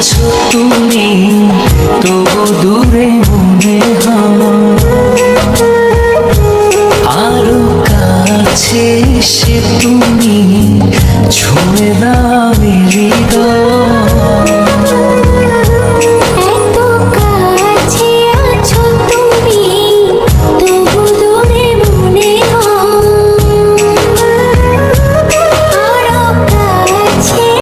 আছো তুমি তবু দূরে মনে আরও কাছে সে তুমি ছুঁড়ে